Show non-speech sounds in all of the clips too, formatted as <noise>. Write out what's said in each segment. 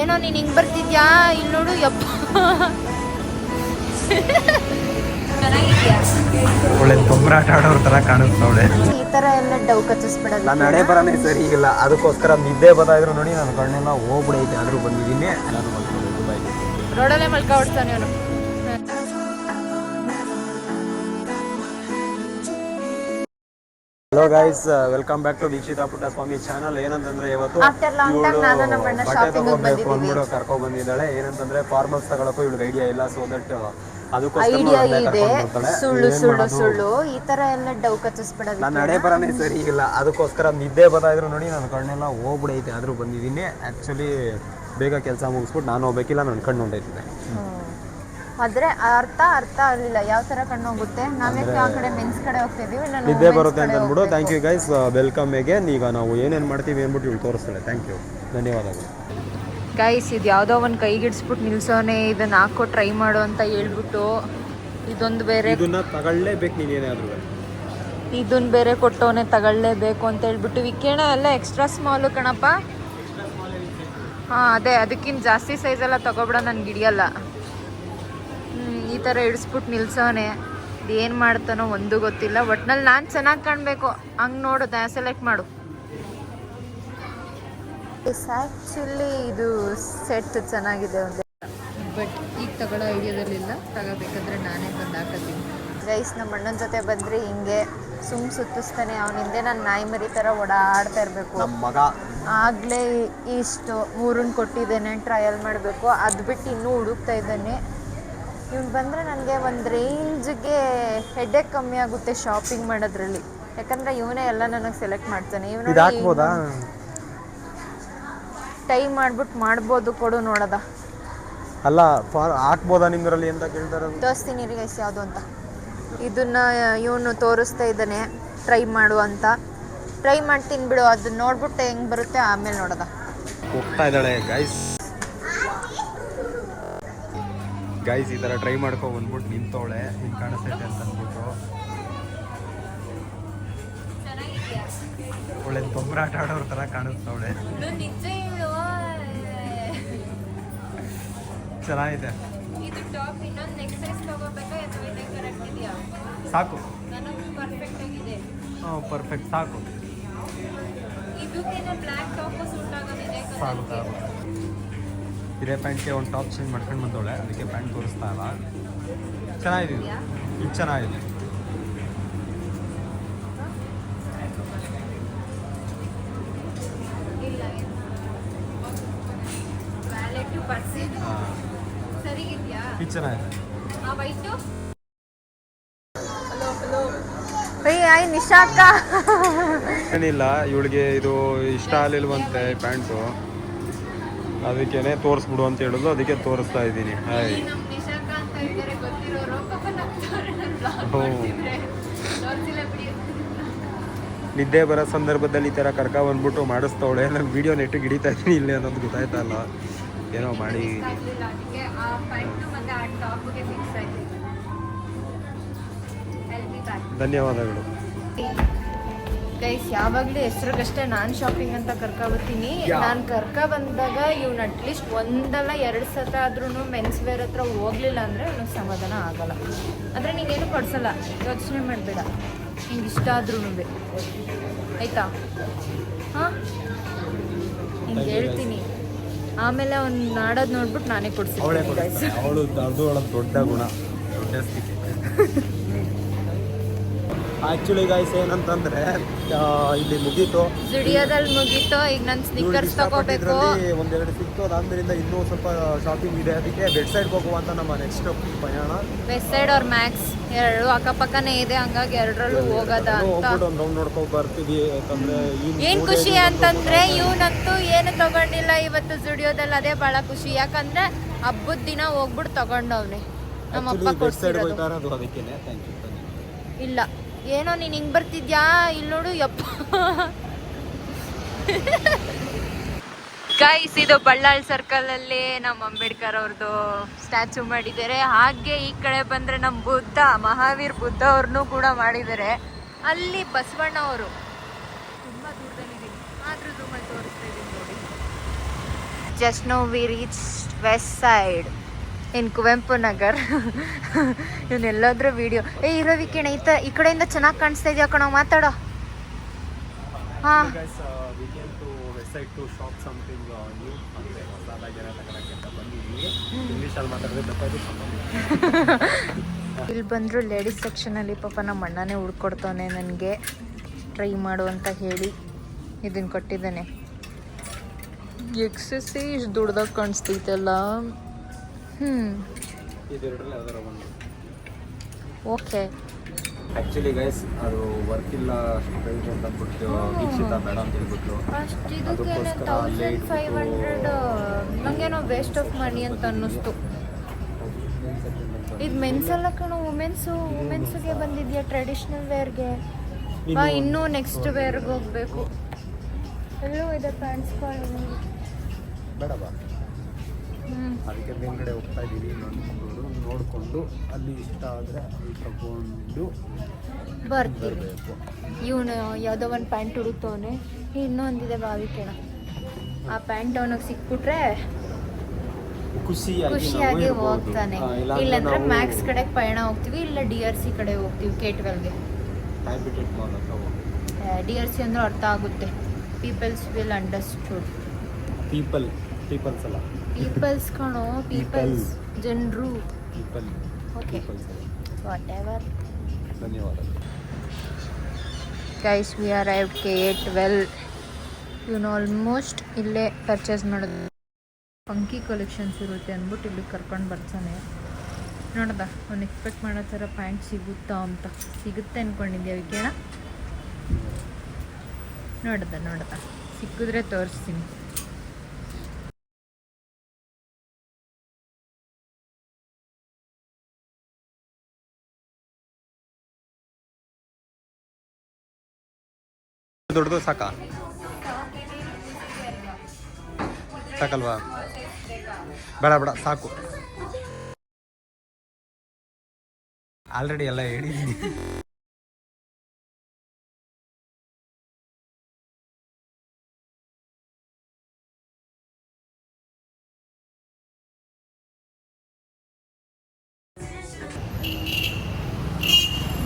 ಏನೋ ನೀನು ಹಿಂಗೆ ಬರ್ತಿದ್ಯಾ? ಇಲ್ಲಿ ನೋಡು ಯಪ್ಪ. ಒಳ್ಳೆ ತೊಂಬರಾಟ ಆಡೋರ್ ತರ ಕಾಣಿಸ್ತವಳೆ ಈ ತರ ಎಲ್ಲ ಡವ್ ಕಚ್ಚಿಸ್ಬಿಡೋದು. ನಾನು ಹಣೆ ಬರನೇ ಸರಿ ಇಲ್ಲ. ಅದಕ್ಕೋಸ್ಕರ ನಿದ್ದೆ ಬದಾದ್ರು ನೋಡಿ ನನ್ನ ಕಣ್ಣೆಲ್ಲ ಹೋಗ್ಬಿಡೈತೆ. ಆದ್ರೂ ಬಂದಿದ್ದೀನಿ. ನಾನು ಮಲ್ಕೊಂಡು ರೋಡಲ್ಲೇ ಮಲ್ಕ ಹೊಡ್ತಾನೆ ಅವನು hello guys welcome back to Dikshita Puttaswamy channel ಏನಂತಂದ್ರೆ ಇವತ್ತು ಬಟ್ಟೆ ತಗೋಬೇಕು ಬಂದಿದ್ದೀವಿ. ಅಂದ್ಬಿಟ್ಟು ಕರ್ಕೊಂಡ್ ಬಂದಿದ್ದಾಳೆ. ಏನಂತಂದ್ರೆ ಫಾರ್ಮಲ್ಸ್ ತಗೊಳಕ್ಕೂ ಇವಳಿಗೆ ಐಡಿಯಾ ಇಲ್ಲ. ಸೊ ದಟ್ ಐಡಿಯಾ ಇದೆ. ಸುಳ್ಳು ಸುಳ್ಳು ಸುಳ್ಳು. ಈ ತರ ಎಲ್ಲ ಡೌ ಕಚ್ಚಿಸ್ಬಿಡೋದು ನನ್ನ ನಡೆ ಬರನೇ ಸರಿ ಇಲ್ಲ. ಅದಕ್ಕೋಸ್ಕರ ನಿದ್ದೆ ಬರ್ತಾ ಇದ್ರು ನೋಡಿ ನನ್ನ ಕಣ್ಣೆಲ್ಲ ಹೋಗ್ಬಿಡೈತೆ. ಆದ್ರೂ ಬಂದಿದ್ದೀನಿ. ಆಕ್ಚುಲಿ ಬೇಗ ಕೆಲಸ ಮುಗಿಸ್ಬಿಟ್ಟು ನಾನು ಹೋಗ್ಬೇಕಿಲ್ಲ. ನನ್ನ ಕಣ್ಣು ಹೊಂಟೈತಿದೆ ಆದ್ರೆ ಅರ್ಥ ಅರ್ಥ ಆಗಲಿಲ್ಲ. ಯಾವ ತರ ಕಣ್ಣು ಹೋಗುತ್ತೆ? ನಾವೇ ಆ ಕಡೆ ಮೆನ್ಸ್ ಕಡೆ ಹೋಗ್ತಿದೀವಿ? ಇಲ್ಲ ನಿದ್ದೆ ಬರುತ್ತೆ ಅಂತ ಅಂದ್ಬಿಟ್ಟು thank you guys welcome again ಈಗ ನಾವು ಏನೇನು ಮಾಡ್ತೀವಿ ಅಂದ್ಬಿಟ್ಟು ಇವ್ಳು ತೋರಿಸ್ತಾಳೆ. ಥ್ಯಾಂಕ್ ಯು ಧನ್ಯವಾದಗಳು. ಗೈಸ್ ಇದು ಯಾವುದೋ ಒಂದು ಕೈಗಿಡ್ಸ್ಬಿಟ್ಟು ನಿಲ್ಸೋನೆ. ಇದನ್ನ ಹಾಕೋ ಟ್ರೈ ಮಾಡು ಅಂತ ಹೇಳ್ಬಿಟ್ಟು ಇದೊಂದು ಬೇರೆ ಇದನ್ನ ತಗೊಳ್ಳೇಬೇಕು ನೀನೇನಾದ್ರೂ ಇದನ್ನ ಬೇರೆ ಕೊಟ್ಟವನೆ ತಗೊಳ್ಳೇಬೇಕು ಅಂತ ಹೇಳ್ಬಿಟ್ಟು ವಿಕೇಣ ಎಲ್ಲ ಎಕ್ಸ್ಟ್ರಾ ಸ್ಮಾಲು ಕಣಪ್ಪ. ಹಾಂ ಅದೇ. ಅದಕ್ಕಿಂತ ಜಾಸ್ತಿ ಸೈಜ್ ಎಲ್ಲ ನನಗೆ ನನ್ಗೆ ಹಿಡಿಯಲ್ಲ. ಈ ಥರ ಇಡಿಸ್ಬಿಟ್ಟು ನಿಲ್ಸೋನೆ ಏನು ಮಾಡ್ತಾನೋ ಒಂದು ಗೊತ್ತಿಲ್ಲ. ಒಟ್ನಲ್ಲಿ ನಾನು ಚೆನ್ನಾಗಿ ಕಾಣಬೇಕು. ಹಂಗೆ ನೋಡು ಸೆಲೆಕ್ಟ್ ಮಾಡು. ಆ್ಯಕ್ಚುಲಿ ಇದು ಸೆಟ್ ಚೆನ್ನಾಗಿದೆ ಒಂದು. ಬಟ್ ಈಗ ತಗೊಳ್ಳೋ ಐಡಿಯಾದಲ್ಲಿಲ್ಲ ತಗೋಬೇಕಾದ್ರೆ ನಾನೇ ಬಂದು ಹಾಕತ್ತೀನಿ. ಗೈಸ್ ನಮ್ಮ ಅಣ್ಣನ ಜೊತೆ ಬಂದರೆ ಹಿಂಗೆ. ಸುಮ್ ಸುತ್ತಿಸ್ತಾನೆ. ಅವನಿಂದೆ ನಾನು ನಾಯಿ ಮರಿ ಥರ ಓಡಾಡ್ತಾ ಇರಬೇಕು. ನಮ್ಮ ಮಗ. ಆಗಲೇ ಇಷ್ಟು ಮೂರನ್ನ ಕೊಟ್ಟಿದ್ದೇನೆ ಟ್ರಯಲ್ ಮಾಡಬೇಕು. ಅದು ಬಿಟ್ಟು ಇನ್ನೂ ಹುಡುಕ್ತಾ ಇದ್ದಾನೆ. ಇವ್ನು ಬಂದರೆ ನನಗೆ ಒಂದು ರೇಂಜ್ಗೆ ಹೆಡ್ಡೇಕ್ ಕಮ್ಮಿ ಆಗುತ್ತೆ ಶಾಪಿಂಗ್ ಮಾಡೋದ್ರಲ್ಲಿ. ಯಾಕಂದ್ರೆ ಇವನೇ ಎಲ್ಲ ನನಗೆ ಸೆಲೆಕ್ಟ್ ಮಾಡ್ತಾನೆ. ಇವನು ಟೈ ಮಾಡ್ಬಿಟ್ಟು ಮಾಡ್ಬೋದು ಕೊಡು ನೋಡದ. ಅಲ್ಲ ಹಾಕ್ಬೋದಾ ನಿಮ್ಮದ್ರಲ್ಲಿ ಅಂತ ಕೇಳ್ತಾರೆ ತೋರಿಸ್ತೀನಿ ರೀ ಗೈಸ್ ಯಾವುದು ಅಂತ. ಇದನ್ನ ಇವನು ತೋರಿಸ್ತಾ ಇದ್ದಾನೆ ಟ್ರೈ ಮಾಡು ಅಂತ. ಟ್ರೈ ಮಾಡ್ತೀನಿ ಬಿಡು ಅದನ್ನ ನೋಡ್ಬಿಟ್ಟು ಹೆಂಗೆ ಬರುತ್ತೆ ಆಮೇಲೆ ನೋಡೋದ. ಹೋಗ್ತಾ ಇದ್ದಾಳೆ ಗೈಸ್ ಗೈಸ್ ಈ ಥರ ಟ್ರೈ ಮಾಡ್ಕೊ ಬಂದ್ಬಿಟ್ಟು ನಿಂತವಳೆ ಹಿಂಗೆ ಕಾಣಿಸ್ತೈತೆ ಅಂತ ಅಂದ್ಬಿಟ್ಟು. ಒಳ್ಳೆ ತೊಂಬರಾಟ ಆಡೋರ ಥರ ಕಾಣಿಸ್ತವಳೆ ಚೆನ್ನಾಗಿದೆ. ಸಾಕು. ಹಾಂ ಪರ್ಫೆಕ್ಟ್ ಸಾಕು. ಸಾಕು ಸಾಕು. ಇದೇ ಪ್ಯಾಂಟ್ಗೆ ಒಂದು ಟಾಪ್ ಚೇಂಜ್ ಮಾಡ್ಕೊಂಡು ಬಂದವಳೆ. ಅದಕ್ಕೆ ಪ್ಯಾಂಟ್ ತೋರಿಸ್ತಾ ಇಲ್ಲ. ಚೆನ್ನಾಗಿದೆ ಇದು. ಚೆನ್ನಾಗಿದೆ. ಇದು ಚೆನ್ನಾಗಿದೆ. ಏನಿಲ್ಲ ಇವಳಿಗೆ ಇದು ಇಷ್ಟ ಆಗಲಿಲ್ವಂತೆ ಪ್ಯಾಂಟು. ಅದಕ್ಕೇನೆ ತೋರಿಸ್ಬಿಡು ಅಂತ ಹೇಳೋದು ಅದಕ್ಕೆ ತೋರಿಸ್ತಾ ಇದ್ದೀನಿ. ಹಾಯ್. ನಿದ್ದೆ ಬರೋ ಸಂದರ್ಭದಲ್ಲಿ ಈ ಥರ ಕರ್ಕ ಬಂದ್ಬಿಟ್ಟು ಮಾಡಿಸ್ತವಳೆ. ನಾನು ವಿಡಿಯೋ ನೆಟ್ಟು ಹಿಡಿತಾ ಇದ್ದೀನಿ ಇಲ್ಲಿ ಅನ್ನೋದು ಗೊತ್ತಾಯ್ತಾ ಅಲ್ಲ ಏನೋ ಮಾಡಿ. ಧನ್ಯವಾದಗಳು. ಗೈಸ್ ಯಾವಾಗಲೂ ಹೆಸ್ರಿಗಷ್ಟೇ ನಾನು ಶಾಪಿಂಗ್ ಅಂತ ಕರ್ಕೊಬರ್ತೀನಿ. ನಾನು ಕರ್ಕ ಬಂದಾಗ ಇವ್ನು ಅಟ್ಲೀಸ್ಟ್ ಒಂದಲ್ಲ ಎರಡು ಸತ ಆದ್ರೂ ಮೆನ್ಸ್ ವೇರ್ ಹತ್ರ ಹೋಗ್ಲಿಲ್ಲ ಅಂದರೆ ಅವ್ನಿಗೆ ಸಮಾಧಾನ ಆಗಲ್ಲ. ಆದರೆ ನೀನೇನು ಕೊಡ್ಸಲ್ಲ. ಯೋಚನೆ ಮಾಡಬೇಡ. ನಿಂಗೆ ಇಷ್ಟ ಆದ್ರೂ ಆಯ್ತಾ? ಹಾಂ? ನಿಂಗೆ ಹೇಳ್ತೀನಿ. ಆಮೇಲೆ ಅವ್ನು ನಾಡೋದು ನೋಡ್ಬಿಟ್ಟು ನಾನೇ ಕೊಡ್ಸಿ ಕೊಡ್ತೀನಿ ದೊಡ್ಡ ಗುಣ. <laughs> ಆ್ಯಕ್ಚುಲಿ ಗಾಯ್ಸ್ ಏನಂತಂದ್ರೆ ಇಲ್ಲಿ ಮುಗೀತು. ಜುಡಿಯೋದಲ್ಲಿ ಮುಗೀತು. ಈಗ ನನ್ ಸ್ನಿಕ್ಕರ್ಸ್ ತಗೋಬೇಕು. ಒಂದೆರಡು ಸಿಕ್ತು ಅದಾದ್ಮೇಲಿಂದ ಇನ್ನೂ ಸ್ವಲ್ಪ ಶಾಪಿಂಗ್ ಇದೆ. ಅದಕ್ಕೆ ಬೆಡ್ ಸೈಡ್ ಹೋಗುವ ಅಂತ ನಮ್ಮ ನೆಕ್ಸ್ಟ್ ಪ್ರಯಾಣ. ವೆಬ್ ಸೈಡ್ ಅವ್ರ ಮ್ಯಾಕ್ಸ್ ಎರಡು. ಅಕ್ಕಪಕ್ಕನೇ ಇದೆ. ಹಂಗಾಗಿ ಎರಡರಲ್ಲೂ ಹೋಗದ ಅಂತ. ಹೋಗ್ಬಿಟ್ಟು ಒಂದು ರೌಂಡ್ ನೋಡ್ಕೊಂಡು ಬರ್ತೀವಿ. ಯಾಕಂದ್ರೆ ಏನ್ ಖುಷಿ ಅಂತಂದ್ರೆ ಇವನಂತೂ ಏನು ತಗೊಂಡಿಲ್ಲ ಇವತ್ತು ಜುಡಿಯೋದಲ್ಲಿ ಅದೇ ಬಹಳ ಖುಷಿ. ಯಾಕಂದ್ರೆ ಹಬ್ಬದ ದಿನ ಹೋಗ್ಬಿಟ್ಟು ತಗೊಂಡವ್ನೆ. ನಮ್ಮಪ್ಪ ಅಪ್ಪ ಕೊಡ್ಸಿರೋದು ಇಲ್ಲ. ಏನೋ ನೀನು ಹಿಂಗೆ ಬರ್ತಿದ್ಯಾ? ಇಲ್ಲಿ ನೋಡು, ಯಪ್ಪ. ಗೈಸ್ ಇದು ಬಳ್ಳಾಳ್ ಸರ್ಕಲ್ ಅಲ್ಲಿ ನಮ್ಮ ಅಂಬೇಡ್ಕರ್ ಅವ್ರದ್ದು ಸ್ಟ್ಯಾಚು ಮಾಡಿದ್ದಾರೆ. ಹಾಗೆ ಈ ಕಡೆ ಬಂದ್ರೆ ನಮ್ಮ ಬುದ್ಧ, ಮಹಾವೀರ್ ಬುದ್ಧ ಅವ್ರನ್ನೂ ಕೂಡ ಮಾಡಿದ್ದಾರೆ. ಅಲ್ಲಿ ಬಸವಣ್ಣ ಅವರು. ತುಂಬಾ ದೂರದಲ್ಲಿದ್ದೀನಿ ಆದ್ರೂ ತೋರಿಸ್ತಾ ಇದ್ದೀನಿ ನೋಡಿ. Just no we reach west side in Kuvempu Nagar. ಇವನ್ನೆಲ್ಲಾದ್ರು video ಏ ಇರೋ ವಿಕಿಣ ಈತ ಈ ಕಡೆಯಿಂದ ಚೆನ್ನಾಗಿ ಕಾಣಿಸ್ತಾ ಇದೆಯಾ ಕಣ? ಮಾತಾಡೋ. ಹಾ. ಏನೋ ಇಲ್ಲಿ ಬಂದ್ರು ಲೇಡೀಸ್ ಸೆಕ್ಷನಲ್ಲಿ ಪಾಪ ನಮ್ಮ ಅಣ್ಣನೇ ಹುಡ್ಕೊಡ್ತಾನೆ ನನಗೆ. ಟ್ರೈ ಮಾಡು ಅಂತ ಹೇಳಿ ಇದನ್ನು ಕೊಟ್ಟಿದ್ದಾನೆ. ಎಕ್ಸಸ್ ಇಷ್ಟು ದುಡ್ದಾಗ ಕಾಣಿಸ್ತೈತಲ್ಲ ಇದೆರಡರಲ್ಲಿ ಅದರ ಒಂದು. ಓಕೆ. ಆ್ಯಕ್ಚುಲಿ ಗೈಸ್ ಅದು ವರ್ಕ್ ಇಲ್ಲ ಸ್ಟೂಡೆಂಟ್ ಅಂತ ಅಂದ್ಬಿಟ್ಟು ದೀಕ್ಷಿತ ಬೇಡ ಅಂತ ಹೇಳ್ಬಿಟ್ಟು. ಅಷ್ಟು ಇದಕ್ಕೇನೆ ತೌಸಂಡ್ ಫೈವ್ ಹಂಡ್ರೆಡ್ ನನಗೇನೋ ವೇಸ್ಟ್ ಆಫ್ ಮನಿ ಅಂತ ಅನ್ನಿಸ್ತು. ಇದು ಮೆನ್ಸ್ ಅಲ್ಲ ಕಣೋ ವುಮೆನ್ಸು ವುಮೆನ್ಸ್ಗೆ ಬಂದಿದೆಯಾ ಟ್ರೆಡಿಷ್ನಲ್ ವೇರ್ಗೆ ಬಾ ಇನ್ನೂ ನೆಕ್ಸ್ಟ್ ವೇರ್ಗೆ ಹೋಗಬೇಕು. ಎಲ್ಲೂ ಇದೆ ಪ್ಯಾಂಟ್ಸ್ಗಳು ಬೇಡ ಬಾ. ಅದಕ್ಕೆ ಮೇಲ್ಗಡೆ ಹೋಗ್ತಾ ಇದ್ದೀವಿ ನೋಡ್ಕೊಂಡು ನೋಡಿಕೊಂಡು ಅಲ್ಲಿ ಇಷ್ಟ ಆದರೆ ಅಲ್ಲಿ ತಗೊಂಡು ಬರ್ತೀವಿ. ಬರಬೇಕು. ಇವನು ಯಾವುದೋ ಒಂದು ಪ್ಯಾಂಟ್ ಹುಡುಕ್ತವನೆ ಇನ್ನೊಂದಿದೆ ಬಾವಿಕೆಣ ಆ ಪ್ಯಾಂಟ್ ಅವನಿಗೆ ಸಿಕ್ಬಿಟ್ರೆ ಖುಷಿಯಾಗಿ ಖುಷಿಯಾಗಿ ಹೋಗ್ತಾನೆ. ಇಲ್ಲಾಂದ್ರೆ ಮ್ಯಾಕ್ಸ್ ಕಡೆ ಪಯಣ ಹೋಗ್ತೀವಿ ಇಲ್ಲ ಡಿ ಆರ್ ಸಿ ಕಡೆ ಹೋಗ್ತೀವಿ ಕೇಟ್ವೆಲ್ಗೆ ಡಿ ಆರ್ ಸಿ ಅಂದ್ರೆ ಅರ್ಥ ಆಗುತ್ತೆ. Peoples will understood people peoples ಅಲ್ಲ. ಪೀಪಲ್ಸ್ ಕಣೋ ಪೀಪಲ್ಸ್ ಜನರು. ಪೀಪಲ್ ಓಕೆ ವಾಟ್ ಎವರ್ ಧನ್ಯವಾದಗಳು ಗೈಸ್ ವಿ ಆರ್ ಐವ್ ಕೆ ಎ ಟ್ವೆಲ್ ಇವನು ಆಲ್ಮೋಸ್ಟ್ ಇಲ್ಲೇ ಪರ್ಚೇಸ್ ಮಾಡೋದು. ಪಂಕಿ ಕಲೆಕ್ಷನ್ಸ್ ಇರುತ್ತೆ ಅಂದ್ಬಿಟ್ಟು ಇಲ್ಲಿ ಕರ್ಕೊಂಡು ಬರ್ತಾನೆ. ನೋಡ್ದ ಅವ್ನು ಎಕ್ಸ್ಪೆಕ್ಟ್ ಮಾಡೋ ಥರ ಪ್ಯಾಂಟ್ ಸಿಗುತ್ತಾ ಅಂತ. ಸಿಗುತ್ತೆ ಅಂದ್ಕೊಂಡಿದ್ದೆ ವಿಕೇಣ ನೋಡ್ದ ನೋಡ್ದ. ಸಿಕ್ಕಿದ್ರೆ ತೋರಿಸ್ತೀನಿ. ದೊಡ್ಡದು ಸಾಕಾ? ಸಾಕಲ್ವಾ? ಬೇಡ ಬೇಡ ಸಾಕು. ಆಲ್ರೆಡಿ ಎಲ್ಲ ಹೇಳಿದ್ದೀನಿ.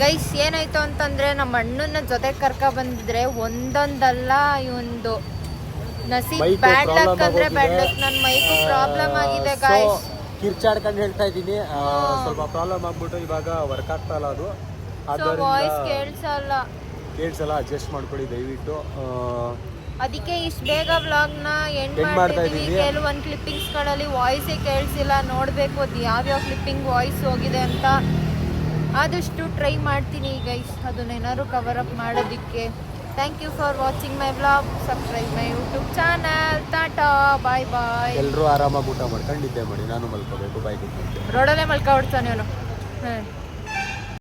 ಗೈಸ್ ಏನಾಯ್ತು ಅಂತಂದ್ರೆ ನಮ್ಮ ಅಣ್ಣನ ಜೊತೆ ಕರ್ಕ ಬಂದಿದ್ರೆ ಒಂದೊಂದಲ್ಲ ಈ ನಸೀಬ್ ಬ್ಯಾಡ್ ಲಕ್ ಅಂದ್ರೆ ಬ್ಯಾಡ್ ಲಕ್ ನನ್ನ ಮೈಕು ಪ್ರಾಬ್ಲಮ್ ಆಗಿದೆ ಗಾಯ್ಸ್ ಕಿರ್ಚಾಡ್ಕೊಂಡು ಹೇಳ್ತಾ ಇದ್ದೀನಿ. ಸ್ವಲ್ಪ ಪ್ರಾಬ್ಲಮ್ ಆಗ್ಬಿಟ್ಟು ಇವಾಗ ವರ್ಕ್ ಆಗ್ತಾ ಇಲ್ಲ ಅದು. ವಾಯ್ಸ್ ಕೇಳಿಸಲ್ಲ. ಕೇಳ್ಸಲ್ಲ ಅಡ್ಜಸ್ಟ್ ಮಾಡ್ಕೊಳ್ಳಿ ದಯವಿಟ್ಟು. ಅದಕ್ಕೆ ಇಷ್ಟು ಬೇಗ ವ್ಲಾಗ್ನ ಎಂಡ್ End ಮಾಡ್ತಾ ಮಾಡ್ತಿದೀವಿ ಇದೀವಿ. ಕೆಲವೊಂದು ಕ್ಲಿಪ್ಪಿಂಗ್ಸ್ಗಳಲ್ಲಿ ವಾಯ್ಸೇ ಕೇಳಿಸಿಲ್ಲ. ನೋಡಬೇಕು ಅದು ಯಾವ್ಯಾವ ಕ್ಲಿಪ್ಪಿಂಗ್ ವಾಯ್ಸ್ ಹೋಗಿದೆ ಅಂತ. ಆದಷ್ಟು ಟ್ರೈ ಮಾಡ್ತೀನಿ ಗೈಸ್ ಅದನ್ನೇನಾದ್ರು ಕವರ್ ಅಪ್ ಮಾಡೋದಕ್ಕೆ. Thank you for watching my blog subscribe my YouTube channel tata bye bye ಎಲ್ಲರೂ ಆರಾಮಾಗಿ ಊಟ ಮಾಡ್ಕೊಂಡಿದ್ದೆ ಮಾಡಿ ನಾನು ಮಲ್ಕೋಬೇಕು. ಬಾಯ್ ರೋಡಲ್ಲೇ ಮಲ್ಕೊಬಿಡ್ತಾನೆ ಅವನು. ಹಾಂ